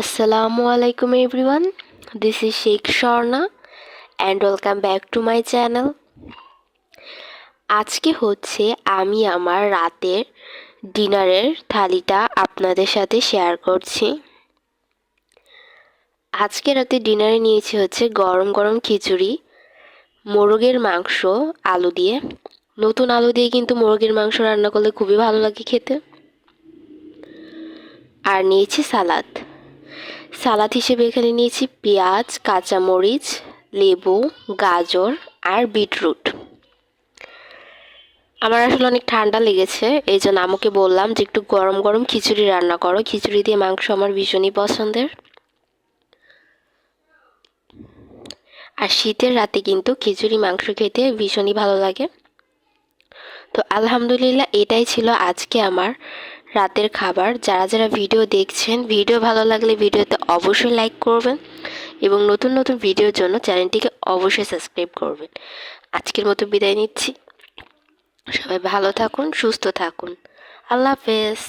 Assalamu alaikum, everyone. This is Sheikh Sharna, and welcome back to my channel আজকে হচ্ছে আমি আমার রাতের ডিনারের থালিটা আপনাদের সাথে শেয়ার করছি। আজকে রাতে ডিনারে নিয়েছি হচ্ছে গরম গরম খিচুড়ি, মোরগের মাংস, আলু দিয়ে। নতুন আলু দিয়ে কিন্তু মোরগের মাংস রান্না করলে খুবই ভালো লাগে খেতে। আর নিয়েছি সালাদ। সালাদ হিসেবে এখানে নিয়েছি পেঁয়াজ, কাঁচামরিচ, লেবু, গাজর আর বিটরুট। আমার আসলে অনেক ঠান্ডা লেগেছে, এই জন্য আমাকে বললাম যে একটু গরম গরম খিচুড়ি রান্না করো। খিচুড়ি দিয়ে মাংস আমার ভীষণই পছন্দের। আর শীতের রাতে কিন্তু খিচুড়ি, মাংস খেতে ভীষণই ভালো লাগে। তো আলহামদুলিল্লাহ এটাই ছিল আজকে আমার রাতের খাবার। যারা যারা ভিডিও দেখছেন, ভিডিও ভালো লাগলে ভিডিওতে অবশ্যই লাইক করবেন এবং নতুন নতুন ভিডিওর জন্য চ্যানেলটিকে অবশ্যই সাবস্ক্রাইব করবেন। আজকের মতো বিদায় নিচ্ছি। সবাই ভালো থাকুন, সুস্থ থাকুন। আল্লাহ হাফেজ।